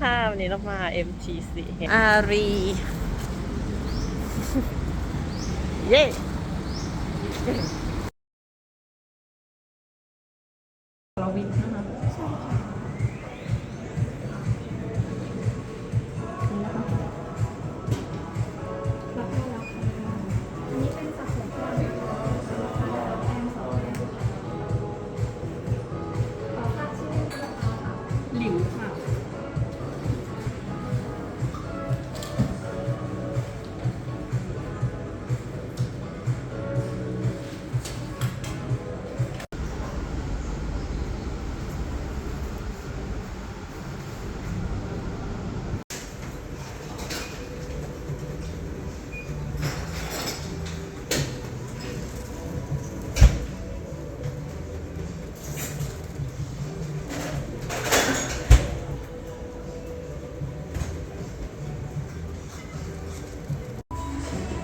ค่ะวันนี้เรามา MTC อารี เย้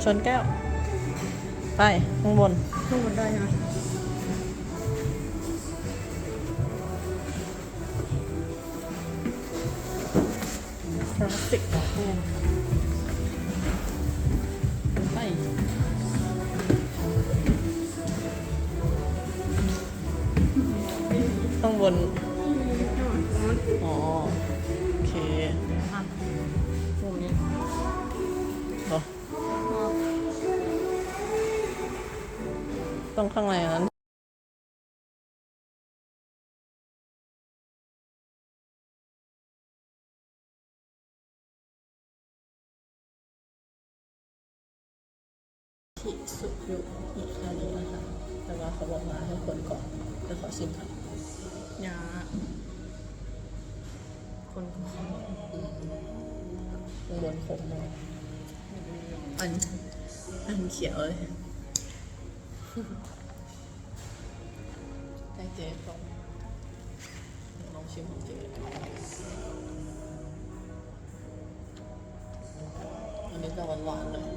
ชนแก้ว ไปข้างบน ข้างบนได้ไหมคลาสสิกไปข้ ต้องข้างในนั้นที่สุดอยู่ที่แค่นี้นะคะแต่ว่าเขาบอกมาให้คนก่อนเดี๋ยวขอชิมค่ะยาคนข้างบนขมมันอันเขียวเลย ให้เจ๊ก่อนลองชิมของเจ๊อันนี้จะหวานๆหน่อย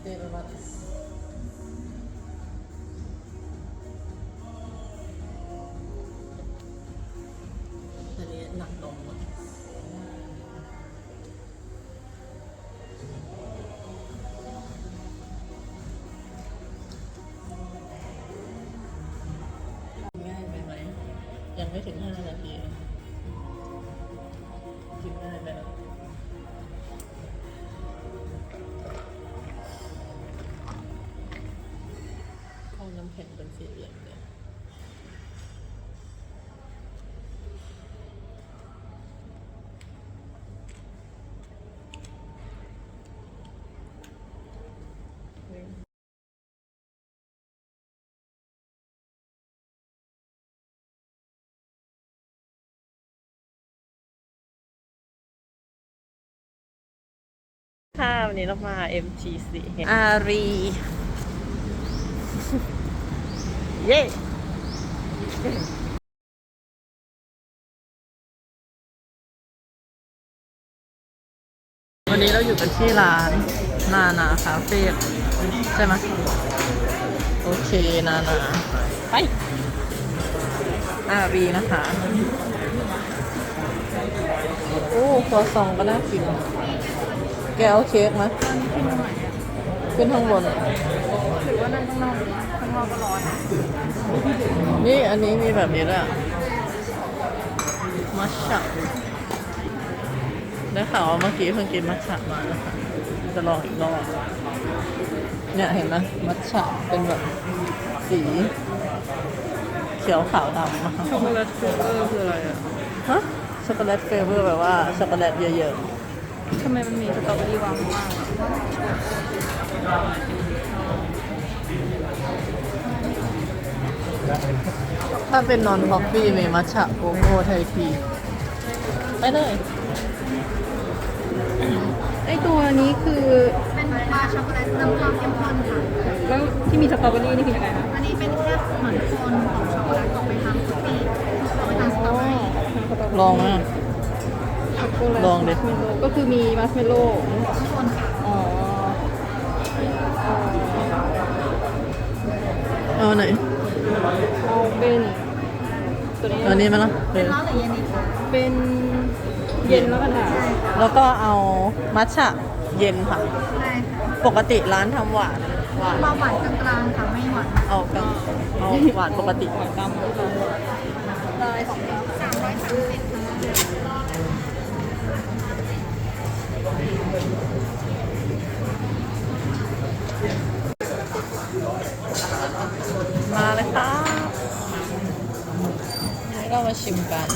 ลาเต้เป็นว่าอันนี้ห ค่ะวันนี้เรามา MTC อารี เย้วันนี้เราอยู่กันที่ร้านนานาคาเฟ่ใช่ไหมโอเคนานา ไป อารีนะคะ โอ้ครัวซองก็น่ากิน แกเอาเค้กไหมขึ้นข้างบนหรือว่านั่งข้างนอกข้างนอกก็ร้อนนี่อันนี้มีแบบนี้ด้วยอะมัชฉะได้ข่าวว่าเมื่อกี้เพิ่งกินมัชฉะมานะคะจะลองอีกรอบเนี่ยเห็นไหมมัชฉะเป็นแบบสี เขียวขาวดำนะคะช็อกโกแลตฟิลเวอร์คืออะไรอะฮะช็อกโกแลตเฟเวอร์แบบว่าช็อกโกแลตเยอะ ทำไมมันมีสตรอเบอรี่วางข้างล่างอะๆถ้าเป็นนอนคอฟฟี่มีมัทฉะโกโก้ไทยทีไปเลยไอตัวนี้คือเป็นบาร์ช็อกโกแลตน้ำความเข้มข้นค่ะแล้วที่มีสตรอเบอรี่นี่คือยังไงคะอันนี้เป็นแค่เหมือนโคนของช็อกโกแลตออกไปทางคุกกี้ออกไปทางสตรอเบอรี่ลองอะ ช็อกโกแลตลองดิ มัสเมลโล่ก็คือมีมัสเมลโล่ข้างบนค่ะอ๋อเอาไหนเอาเป็นตัวนี้เอานี้ไหมล่ะเป็นร้อนหรือเย็นดีคะเป็นเย็นแล้วกันค่ะใช่ค่ะ แล้วก็เอามัทฉะเย็นค่ะ ได้ค่ะปกติร้านทำหวานหวานเบาหวานกลางๆค่ะไม่หวานเอากันเอาหวานปกติหวานดำแล้วกันได้ของเราสามร้อยสามสิบ ชิมกัน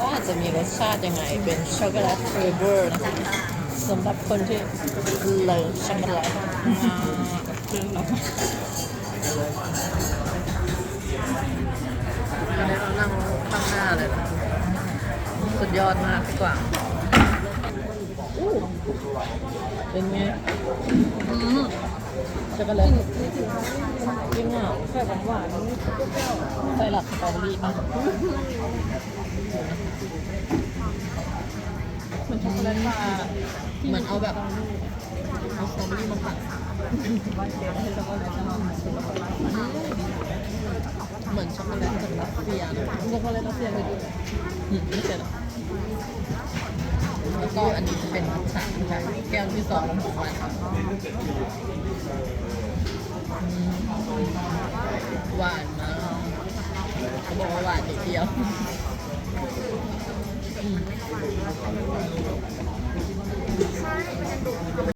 ว่าจะมีรสชาติยังไงเป็นช็อกโกแลตเฟเวอร์นะคะสำหรับคนที่เลิฟช็อกโกแลตมากคือเราอันนี้เรานั่งข้างหน้าเลยนะสุดยอดมากพี่กว่างอู้เป็นไงอืม ช็อกโกแลตยิ่งอะแบบหวานใส่หลักสตรอเบอรี่ป่ะเหมือนช็อกโกแลตบาเหมือนเอาแบบเอาสตรอเบอรี่มาปั่นเหมือนช็อกโกแลตจากรัสเซียช็อกโกแลตรัสเซียเลยอืมไม่ใช่หรอ แล้วก็อันนี้จะเป็นมัทฉะค่ะแก้วที่สองของวันค่ะหวานมากเขาบอกว่าหวานนิดเดียวใช่มัน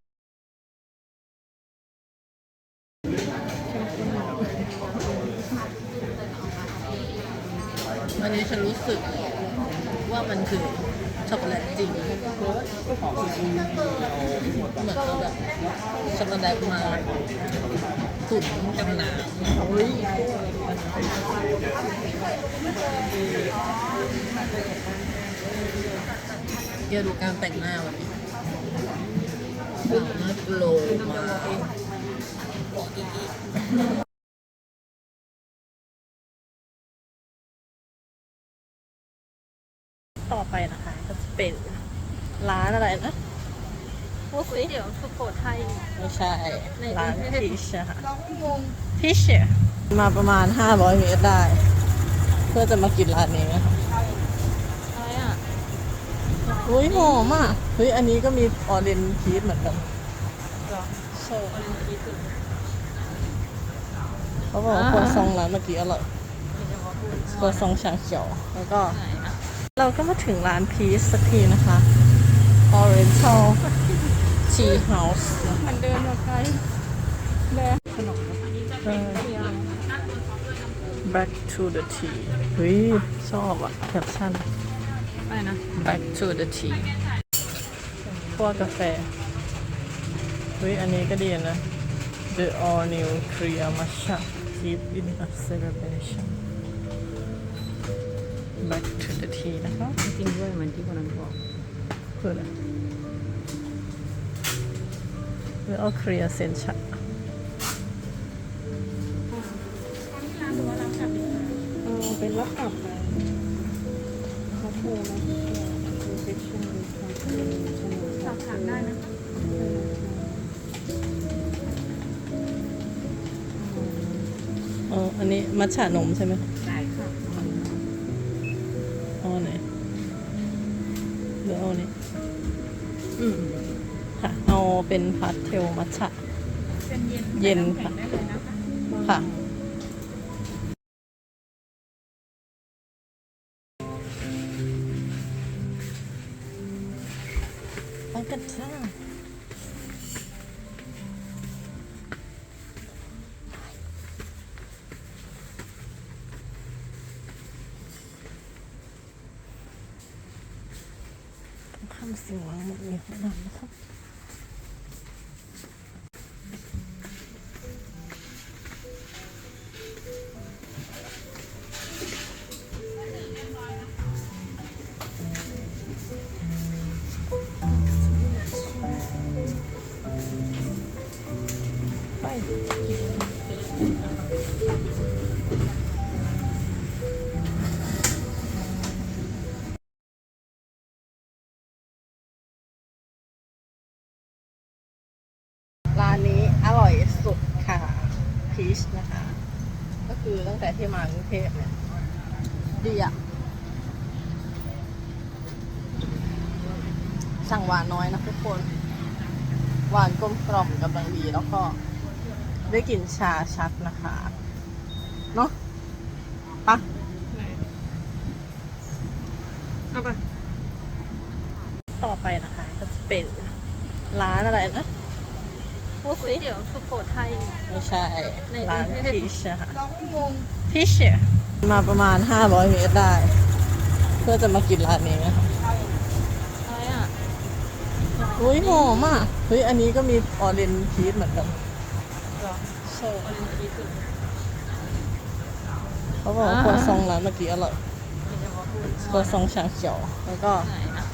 อนเอาแบบช็อกโกแลตมาตุ๋นกับน้ำเดี๋ยวดูการแต่งหน้าวันนี้สาวหน้าโกลมากต่อไปนะคะก็จะเป็น ร้านอะไรนะพูดสิเดี๋ยวสุโขทัย ไม่ใช่ ในร้านกรุงเทพพิชค่ะพิชมาประมาณ 500 เมตรได้ เพื่อจะมากินร้านนี้นะคะอะไรอะอุ้ยหอมอะเฮ้ยอันนี้ก็มีออเรนพีชเหมือนกันหรอใช่ออเรนจ์พีชคือเขาบอกว่าอ่าครัวซองร้านเมื่อกี้อร่อยเห็นจะว่าพูดครัวซองชาเขียวแล้วก็ ไหนอะเราก็มาถึงร้านพีชสักทีนะคะ Oriental Tea House มันเดินมาไกลแบะขนมเออ Back to the tea เฮ้ยชอบอะแคปชั่นอะไรนะ Back to the tea พวกกาแฟเฮ้ยอันนี้ก็ดีนะ The all new Korea Matcha Deep in a celebration Back to the tea นะคะจริงๆด้วยเหมือนที่คนนั้นบอก คืออะไร The all Korea Sencha เออเป็นรับกลับไปเขาโทรมารีเซพชั่นสอบถามได้นะคะอ๋อ อันนี้มัทฉะนมใช่ไหมได้ค่ะเอาอันไหนหรือเอาอันนี้ อืมค่ะ เอาเป็นพาสเทลมัทฉะ เป็นเย็นเย็นค่ะได้เลยนะคะค่ะ ไปกันจ้าา ครับคือตั้งแต่ที่มากรุงเทพเนี่ย ดีอะสั่งหวานน้อยนะทุกคน หวานกลมกล่อมกำลังดีแล้วก็ได้กลิ่นชาชัดนะคะ เนาะปะเอาไป ต่อไปนะคะ ก็จะเป็นร้านอะไรนะ พูดก๋วสิยเตี๋ยวสุโขทัย ไม่ใช่ในร้านกรุงเทพพิชค่ะเรางงพิชมาประมาณ 500 เมตรได้ เพื่อจะมากินร้านนี้นะคะอะไรอะอุ้ยหอมอะเฮ้ยอันนี้ก็มีออเรนจ์พีชเหมือนกันหรอใช่ออเรนจ์พีชคือเขาบอกว่าอ่าครัวซองร้านเมื่อกี้อร่อยเดี๋ยวมาพูดครัวซองชาเขียวแล้วก็ ไหนอะ